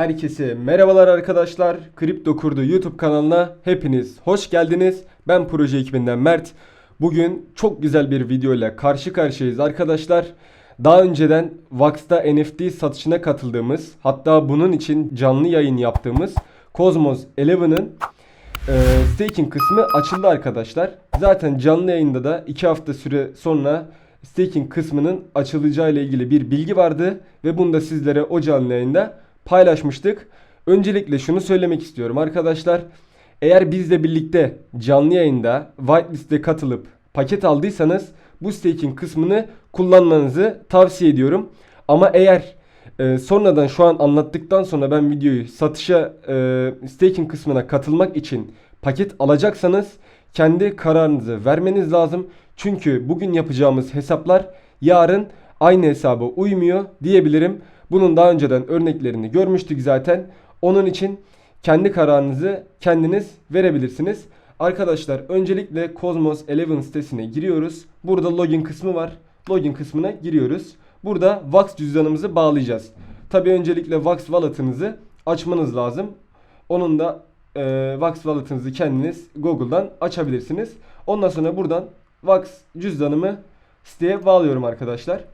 Herkese merhabalar arkadaşlar. Kripto Kurdu YouTube kanalına hepiniz hoş geldiniz. Ben proje ekibinden Mert. Bugün çok güzel bir video ile karşı karşıyayız arkadaşlar. Daha önceden Vax'ta NFT satışına katıldığımız, hatta bunun için canlı yayın yaptığımız Cosmos 11'ın e, staking kısmı açıldı arkadaşlar. Zaten canlı yayında da 2 hafta süre sonra staking kısmının açılacağı ile ilgili bir bilgi vardı ve bunu da sizlere o canlı yayında paylaşmıştık. Öncelikle şunu söylemek istiyorum arkadaşlar. Eğer bizle birlikte canlı yayında whitelist'e katılıp paket aldıysanız bu staking kısmını kullanmanızı tavsiye ediyorum. Ama eğer e, sonradan şu an anlattıktan sonra ben videoyu satışa e, staking kısmına katılmak için paket alacaksanız kendi kararınızı vermeniz lazım. Çünkü bugün yapacağımız hesaplar yarın aynı hesaba uymuyor diyebilirim. Bunun daha önceden örneklerini görmüştük zaten. Onun için kendi kararınızı kendiniz verebilirsiniz. Arkadaşlar öncelikle Cosmos 11 sitesine giriyoruz. Burada login kısmı var. Login kısmına giriyoruz. Burada Vax cüzdanımızı bağlayacağız. Tabi öncelikle Vax wallet'ınızı açmanız lazım. Onun da e, Vax wallet'ınızı kendiniz Google'dan açabilirsiniz. Ondan sonra buradan Vax cüzdanımı siteye bağlıyorum arkadaşlar.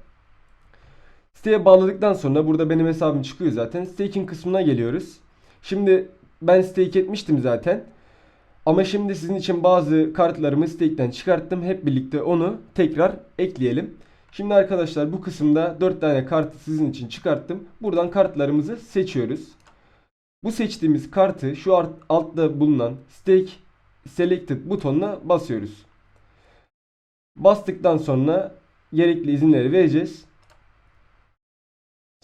Siteye bağladıktan sonra burada benim hesabım çıkıyor zaten. Staking kısmına geliyoruz. Şimdi ben stake etmiştim zaten. Ama şimdi sizin için bazı kartlarımı stake'den çıkarttım. Hep birlikte onu tekrar ekleyelim. Şimdi arkadaşlar bu kısımda 4 tane kartı sizin için çıkarttım. Buradan kartlarımızı seçiyoruz. Bu seçtiğimiz kartı şu altta bulunan stake selected butonuna basıyoruz. Bastıktan sonra gerekli izinleri vereceğiz.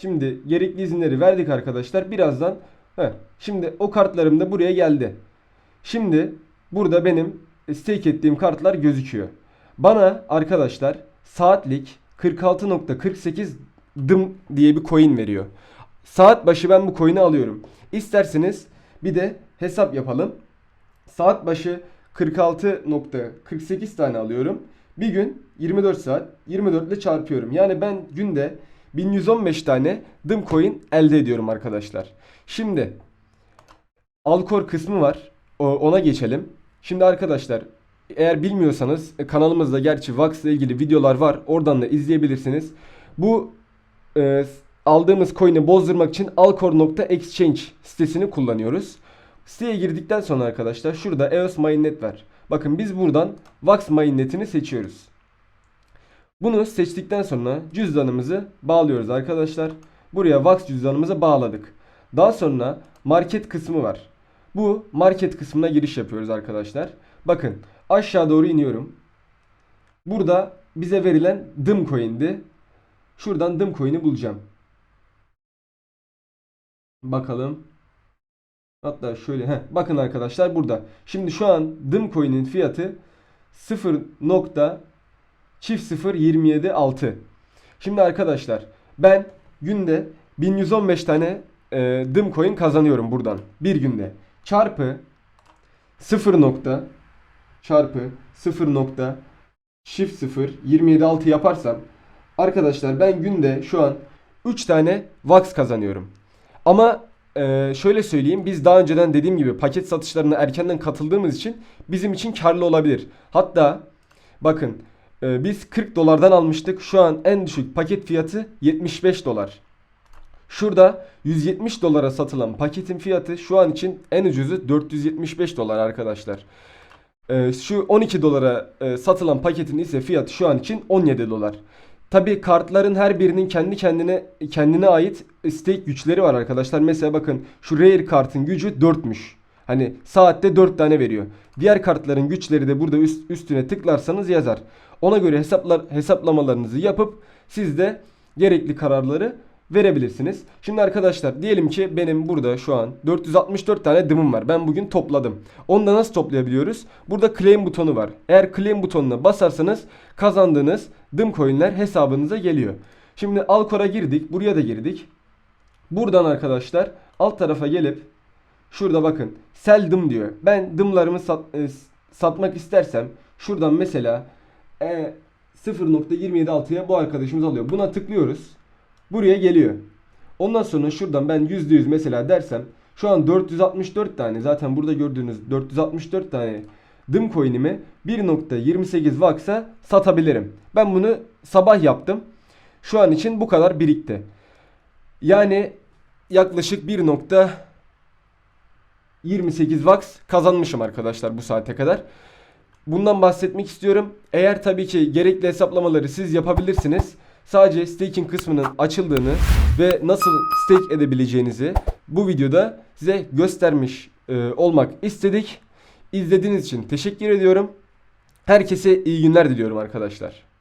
Şimdi gerekli izinleri verdik arkadaşlar. Birazdan heh, şimdi o kartlarım da buraya geldi. Şimdi burada benim stake ettiğim kartlar gözüküyor. Bana arkadaşlar saatlik 46.48 dım diye bir coin veriyor. Saat başı ben bu coin'i alıyorum. İsterseniz bir de hesap yapalım. Saat başı 46.48 tane alıyorum. Bir gün 24 saat 24 ile çarpıyorum. Yani ben günde 1115 tane dım coin elde ediyorum arkadaşlar. Şimdi Alkor kısmı var. Ona geçelim. Şimdi arkadaşlar eğer bilmiyorsanız e, kanalımızda gerçi Vax ile ilgili videolar var. Oradan da izleyebilirsiniz. Bu e, aldığımız coin'i bozdurmak için alcor.exchange sitesini kullanıyoruz. Siteye girdikten sonra arkadaşlar şurada EOS Mainnet var. Bakın biz buradan Vax Mainnet'ini seçiyoruz. Bunu seçtikten sonra cüzdanımızı bağlıyoruz arkadaşlar. Buraya Vax cüzdanımızı bağladık. Daha sonra market kısmı var. Bu market kısmına giriş yapıyoruz arkadaşlar. Bakın aşağı doğru iniyorum. Burada bize verilen dım coin'di. Şuradan dım coin'i bulacağım. Bakalım. Hatta şöyle heh, bakın arkadaşlar burada. Şimdi şu an dım coin'in fiyatı 0. çift 0 27 6. Şimdi arkadaşlar ben günde 1115 tane e, dım coin kazanıyorum buradan bir günde. Çarpı 0 nokta çarpı 0 nokta çift 0 27 6 yaparsam arkadaşlar ben günde şu an 3 tane Vax kazanıyorum. Ama e, şöyle söyleyeyim biz daha önceden dediğim gibi paket satışlarına erkenden katıldığımız için bizim için karlı olabilir. Hatta bakın e, biz 40 dolardan almıştık. Şu an en düşük paket fiyatı 75 dolar. Şurada 170 dolara satılan paketin fiyatı şu an için en ucuzu 475 dolar arkadaşlar. Ee, şu 12 dolara e, satılan paketin ise fiyatı şu an için 17 dolar. Tabi kartların her birinin kendi kendine kendine ait stake güçleri var arkadaşlar. Mesela bakın şu rare kartın gücü 4'müş. Hani saatte 4 tane veriyor. Diğer kartların güçleri de burada üst, üstüne tıklarsanız yazar. Ona göre hesaplar hesaplamalarınızı yapıp siz de gerekli kararları verebilirsiniz. Şimdi arkadaşlar diyelim ki benim burada şu an 464 tane dımım var. Ben bugün topladım. Onu da nasıl toplayabiliyoruz? Burada claim butonu var. Eğer claim butonuna basarsanız kazandığınız dım coinler hesabınıza geliyor. Şimdi Alcor'a girdik. Buraya da girdik. Buradan arkadaşlar alt tarafa gelip şurada bakın sell dım diyor. Ben dımlarımı sat, e, satmak istersem şuradan mesela e, 0.276'ya bu arkadaşımız alıyor. Buna tıklıyoruz. Buraya geliyor. Ondan sonra şuradan ben %100 mesela dersem şu an 464 tane zaten burada gördüğünüz 464 tane dım coin'imi 1.28 Vax'a satabilirim. Ben bunu sabah yaptım. Şu an için bu kadar birikti. Yani yaklaşık 1.28 Vax kazanmışım arkadaşlar bu saate kadar. Bundan bahsetmek istiyorum. Eğer tabii ki gerekli hesaplamaları siz yapabilirsiniz. Sadece staking kısmının açıldığını ve nasıl stake edebileceğinizi bu videoda size göstermiş e, olmak istedik. İzlediğiniz için teşekkür ediyorum. Herkese iyi günler diliyorum arkadaşlar.